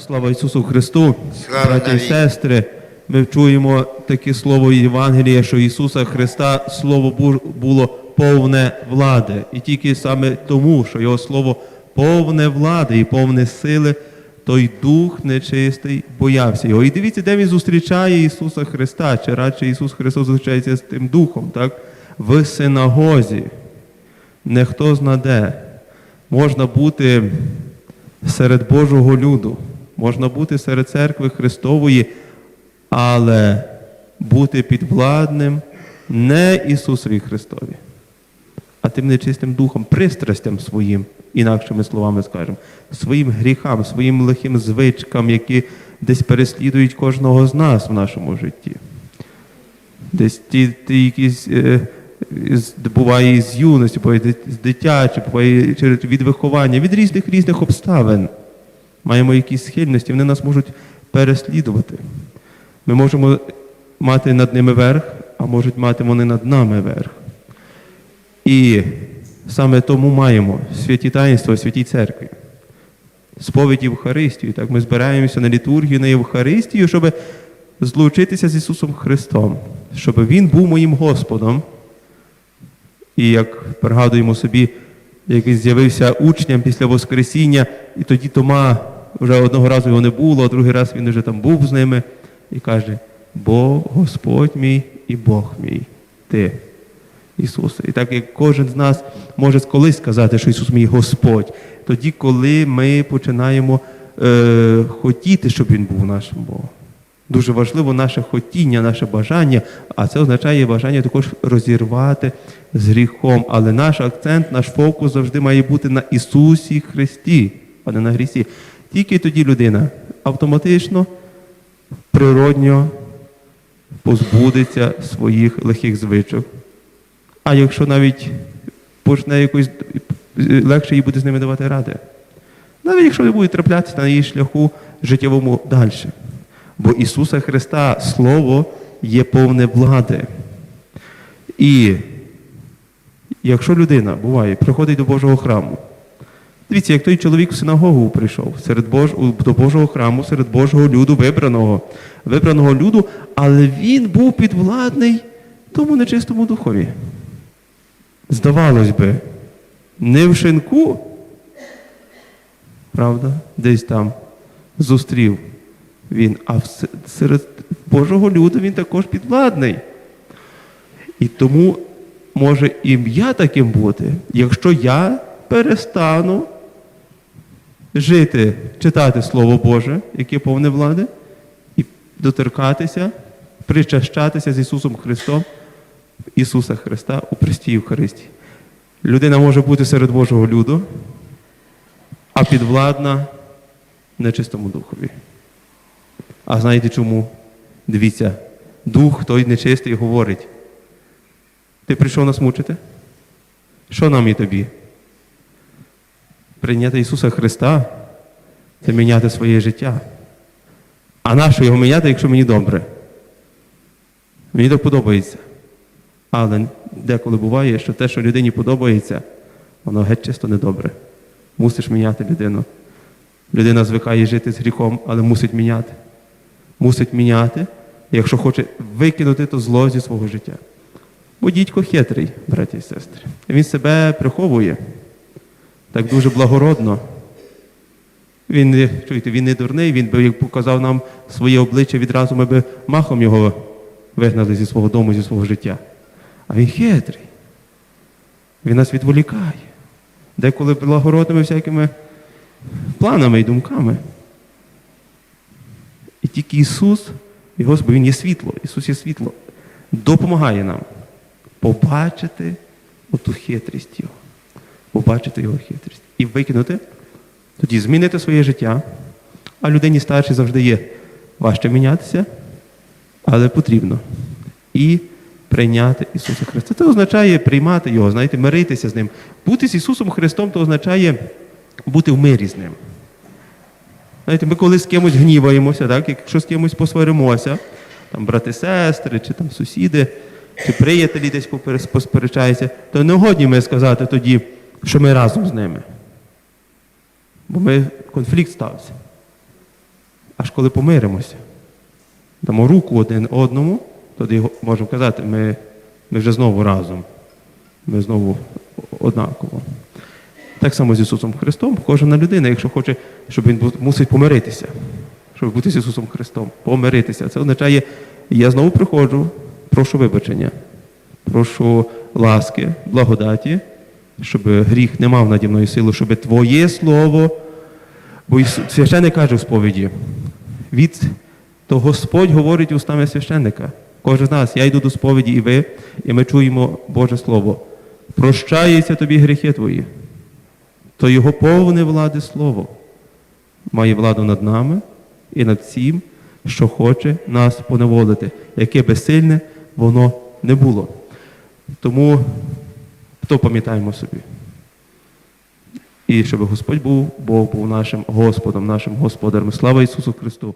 Слава Ісусу Христу, Слава браті і сестри. Ми чуємо таке слово Євангелія, що Ісуса Христа Слово було повне влади. І тільки саме тому, що Його Слово повне влади і повне сили, той дух нечистий боявся його. І дивіться, де він зустрічає Ісуса Христа, чи радше Ісус Христос зустрічається з тим духом, так? В синагозі. Не хто знаде. Можна бути серед Божого люду, можна бути серед церкви Христової, але бути підвладним не Ісусові Христові, а тим нечистим духом, пристрастям своїм, інакшими словами скажемо, своїм гріхам, своїм лихим звичкам, які десь переслідують кожного з нас в нашому житті. Десь ті, ті якісь е, буває з юності, буває з дитячі, буває від виховання, від різних різних обставин. Маємо якісь схильності, вони нас можуть переслідувати. Ми можемо мати над ними верх, а можуть мати вони над нами верх. І саме тому маємо святі таїнства, святій церкві. Сповідь Євхаристію. Так, ми збираємося на літургію, на Євхаристію, щоб злучитися з Ісусом Христом, щоб Він був моїм Господом. І як пригадуємо собі, як він з'явився учням після Воскресіння, і тоді Тома вже одного разу його не було, а другий раз він вже там був з ними і каже: Бог, Господь мій і Бог мій, ти. Ісуса. І так як кожен з нас може колись сказати, що Ісус мій Господь, тоді, коли ми починаємо е, хотіти, щоб Він був нашим Богом. Дуже важливо наше хотіння, наше бажання, а це означає бажання також розірвати з гріхом. Але наш акцент, наш фокус завжди має бути на Ісусі Христі, а не на грісі. Тільки тоді людина автоматично, природньо позбудеться своїх лихих звичок. А якщо навіть почне якось легше їй буде з ними давати ради. Навіть якщо не буде траплятися на її шляху життєвому далі. Бо Ісуса Христа Слово є повне влади. І якщо людина буває, приходить до Божого храму, дивіться, як той чоловік в синагогу прийшов серед Бож... до Божого храму, серед Божого люду, вибраного, вибраного люду, але він був підвладний тому нечистому духові. Здавалось би, не в шинку, правда, десь там зустрів він, а серед Божого люду він також підвладний. І тому може ім'я таким бути, якщо я перестану жити, читати Слово Боже, яке повне влади, і доторкатися, причащатися з Ісусом Христом, Ісуса Христа у Христі Євхаристії. Людина може бути серед Божого люду, а підвладна нечистому духові. А знаєте чому? Дивіться, дух той нечистий говорить. Ти прийшов нас мучити? Що нам і тобі? Прийняти Ісуса Христа це міняти своє життя. А нащо його міняти, якщо мені добре? Мені так подобається. Але деколи буває, що те, що людині подобається, воно геть чисто недобре. Мусиш міняти людину. Людина звикає жити з гріхом, але мусить міняти. Мусить міняти, якщо хоче викинути то зло зі свого життя. Бо дідько хитрий, браті і сестри. Він себе приховує так дуже благородно. Він не, чуєте, він не дурний, він би показав нам своє обличчя, відразу ми би махом його вигнали зі свого дому, зі свого життя. А він хитрий. Він нас відволікає. Деколи благородними всякими планами і думками. І тільки Ісус, і Господь, Він є світло, Ісус є світло, допомагає нам побачити оту хитрість Його, побачити Його хитрість і викинути, тоді змінити своє життя. А людині старшій завжди є важче мінятися, але потрібно. І прийняти Ісуса Христа. Це означає приймати Його, знаєте, миритися з Ним. Бути з Ісусом Христом, то означає бути в мирі з Ним. Знаєте, ми коли з кимось гніваємося, так? якщо з кимось посваримося, там брати, сестри, чи там сусіди, чи приятелі десь посперечаються, то не годні ми сказати тоді, що ми разом з ними. Бо ми конфлікт стався. аж коли помиримося. Дамо руку один одному, тоді можемо казати, ми, ми вже знову разом. Ми знову однаково. Так само з Ісусом Христом, кожна людина, якщо хоче, щоб він мусить помиритися, щоб бути з Ісусом Христом, помиритися. Це означає, я знову приходжу, прошу вибачення, прошу ласки, благодаті, щоб гріх не мав наді мною силу, щоб Твоє Слово, бо священник каже в сповіді, від то Господь говорить устами священника. Кожен з нас, я йду до сповіді, і ви, і ми чуємо Боже Слово. Прощаються тобі гріхи твої, то його повне влади слово має владу над нами і над всім, що хоче нас поневолити, яке безсильне воно не було. Тому то пам'ятаємо собі. І щоб Господь був, Бог був нашим Господом, нашим Господарем. Слава Ісусу Христу!